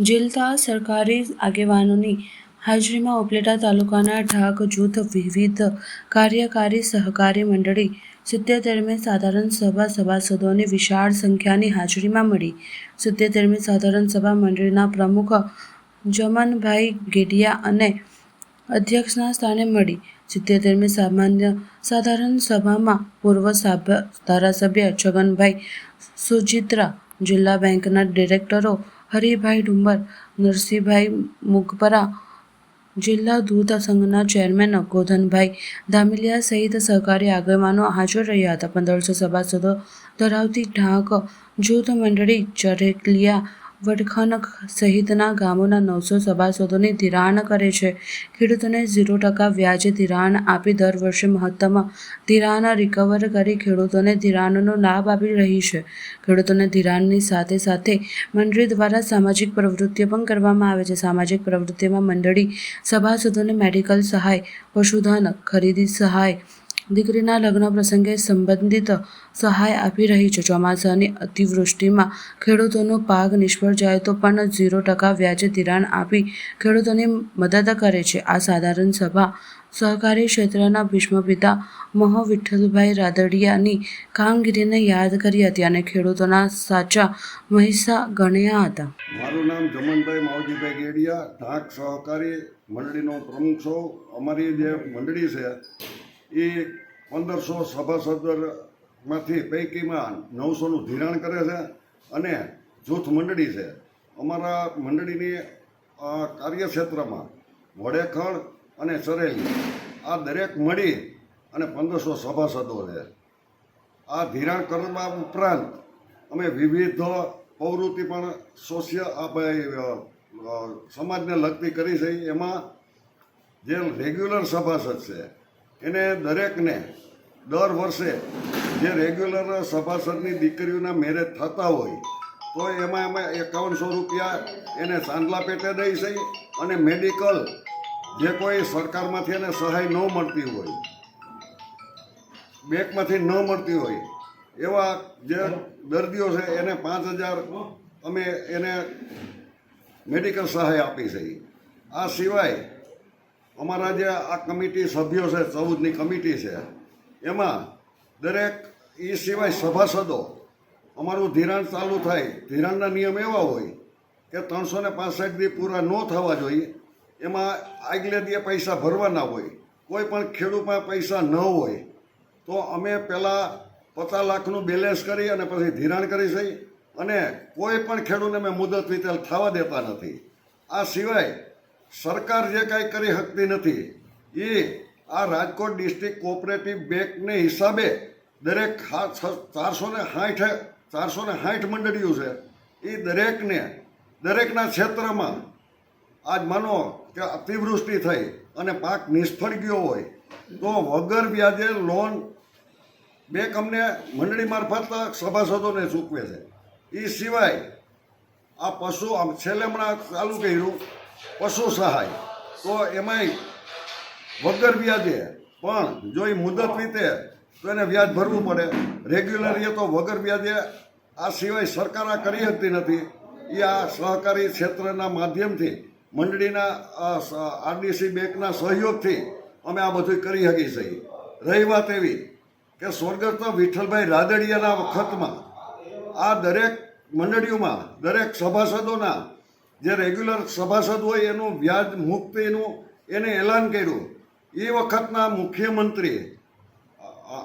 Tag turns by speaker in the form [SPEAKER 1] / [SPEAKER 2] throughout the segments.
[SPEAKER 1] ઝીલતા સરકારી આગેવાનોની હાજરીમાં ઉપલેટા તાલુકાના ઢાક જૂથ વિવિધ કાર્યકારી સહકારી મંડળી સિત્તેરમી સાધારણ સભા સભાસદોની વિશાળ સંખ્યાની હાજરીમાં મળી. સિત્તેરમી સાધારણ સભા મંડળીના પ્રમુખ જમનભાઈ ગેડિયા અને અધ્યક્ષના સ્થાને મળી. સિત્તેરમી સામાન્ય સાધારણ સભામાં પૂર્વ સાભ ધારાસભ્ય છગનભાઈ સુજિત્રા જિલ્લા બેંકના ડિરેક્ટરો હરિભાઈ ડુંબર, નરસિંહભાઈ મુગપરા, જિલ્લા દૂધ સંઘના ચેરમેન ગોધનભાઈ ધામિલિયા સહિત સહકારી આગેવાનો હાજર રહ્યા હતા. પંદરસો સભાસદો ધરાવતી ઢાંક જૂથ મંડળી ચરેકલિયા વડખનક સહિતના ગામોના નવસો સભાસદોની ધિરાણ કરે છે. ખેડૂતોને ઝીરો ટકા વ્યાજે ધિરાણ આપી દર વર્ષે મહત્તમ ધિરાણ રિકવર કરી ખેડૂતોને ધિરાણનો લાભ આપી રહી છે. ખેડૂતોને ધિરાણની સાથે સાથે મંડળી દ્વારા સામાજિક પ્રવૃત્તિઓ પણ કરવામાં આવે છે. સામાજિક પ્રવૃત્તિમાં મંડળી સભાસદોને મેડિકલ સહાય, પશુધન ખરીદી સહાય દીકરીના લગ્ન પ્રસંગે સંબંધિત સહાય આપી રહી છે. ચોમાસાની અતિવૃષ્ટિમાં ખેડૂતોનો પાક નિષ્ફળ જાય તો પણ ઝીરો ટકા વ્યાજે ધિરાણ આપી ખેડૂતોની મદદ કરે છે. આ સાધારણ સભા સહકારી ક્ષેત્રના ભીષ્મપિતા મહો વિઠ્ઠલભાઈ રાદડિયાની કામગીરીને યાદ કરી હતી અને ખેડૂતોના સાચા મહિસા ગણ્યા હતા.
[SPEAKER 2] મારું નામ જમનભાઈ માવજીભાઈ ગેડિયા ઢાક સહકારી મંડળીનો પ્રમુખ છું. અમારી જે મંડળી છે એ પંદરસો સભાસદમાંથી પૈકીમાં નવસોનું ધિરાણ કરે છે અને જૂથ મંડળી છે. અમારા મંડળીની કાર્યક્ષેત્રમાં વડેખણ અને ચરેલી આ દરેક મળી અને પંદરસો સભાસદો છે. આ ધિરાણ કરવા ઉપરાંત અમે વિવિધ પ્રવૃત્તિ પણ સોશિયલ સમાજને લગતી કરી છે. એમાં જે રેગ્યુલર સભાસદ છે એને દરેકને દર વર્ષે જે રેગ્યુલર સભાસદની દીકરીઓના મેરેજ થતા હોય, તો એમાં એમાં એકાવનસો રૂપિયા એને સાંદલા પેટે દઈ છે અને મેડિકલ જે કોઈ સરકારમાંથી એને સહાય ન મળતી હોય, બેંકમાંથી ન મળતી હોય, એવા જે દર્દીઓ છે એને પાંચ હજાર અમે એને મેડિકલ સહાય આપી છે. આ સિવાય અમારા જે આ કમિટી સભ્યો છે, ચૌદની કમિટી છે, એમાં દરેક એ સિવાય સભાસદો અમારું ધિરાણ ચાલુ થાય, ધિરાણના નિયમ એવા હોય કે ત્રણસો ને પાસઠ દી પૂરા ન થવા જોઈએ, એમાં આગલે દીએ પૈસા ભરવાના હોય, કોઈ પણ ખેડૂતમાં પૈસા ન હોય, તો અમે પહેલાં પચાસ લાખનું બેલેન્સ કરી અને પછી ધિરાણ કરી છે. અને કોઈ પણ ખેડૂતને અમે મુદત વિતેલ થવા દેતા નથી. આ સિવાય સરકાર જે કાંઈ કરી શકતી નથી, એ આ રાજકોટ ડિસ્ટ્રિક્ટ કોઓપરેટિવ બેંકને હિસાબે દરેક ચારસો ને સાઠ ચારસો ને સાઠ મંડળીઓ છે, એ દરેકને, દરેકના ક્ષેત્રમાં આજ માનો કે અતિવૃષ્ટિ થઈ અને પાક નિષ્ફળ ગયો હોય, તો વગર વ્યાજે લોન બેંક અમને મંડળી મારફત સભાસદોને ચૂકવે છે. એ સિવાય આ પશુ આમ છેલ્લે હમણાં ચાલુ કર્યું પશુ સહાય. તો એમાંય વગર વ્યાજે, પણ જો એ મુદત રીતે તો એને વ્યાજ ભરવું પડે. રેગ્યુલર એ તો વગર વ્યાજે આ સિવાય સરકાર આ કરી શકતી નથી. એ આ સહકારી ક્ષેત્રના માધ્યમથી, મંડળીના આરડીસી બેંકના સહયોગથી અમે આ બધું કરી શકીએ છીએ. રહી વાત એવી કે સ્વર્ગસ્થ વિઠ્ઠલભાઈ રાદડિયાના વખતમાં આ દરેક મંડળીઓમાં, દરેક સભાસદોના જે રેગ્યુલર સભાસદ હોય એનું વ્યાજ મુક્તિનું એને એલાન કર્યું. એ વખતના મુખ્યમંત્રી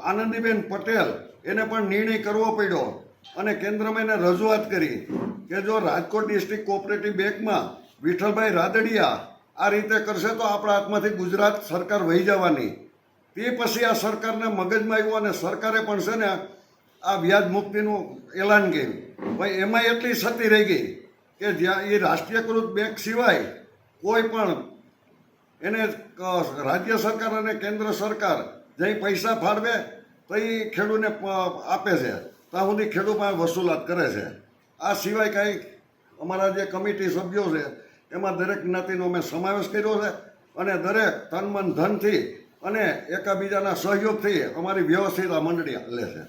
[SPEAKER 2] આનંદીબેન પટેલ એને પણ નિર્ણય કરવો પડ્યો અને કેન્દ્રમાં એને રજૂઆત કરી કે જો રાજકોટ ડિસ્ટ્રિક્ટ કોઓપરેટિવ બેંકમાં વિઠ્ઠલભાઈ રાદડિયા આ રીતે કરશે તો આપણા હાથમાંથી ગુજરાત સરકાર વહી જવાની. તે પછી આ સરકારને મગજમાં આવ્યું અને સરકારે પણ છે ને આ વ્યાજ મુક્તિનું એલાન કર્યું. ભાઈ એમાં એટલી સતી રહી ગઈ. કે જ્યાં એ રાષ્ટ્રીયકૃત બેંક સિવાય કોઈ પણ એને રાજ્ય સરકાર અને કેન્દ્ર સરકાર જઈ પૈસા ફાળવે, તો એ ખેડૂને આપે છે. ત્યાં સુધી ખેડૂત પાસે વસૂલાત કરે છે. આ સિવાય કાંઈ અમારા જે કમિટી સભ્યો છે, એમાં દરેક જ્ઞાતિનો અમે સમાવેશ કર્યો છે અને દરેક તન મન ધનથી અને એકાબીજાના સહયોગથી અમારી વ્યવસ્થિત આ મંડળી લે છે.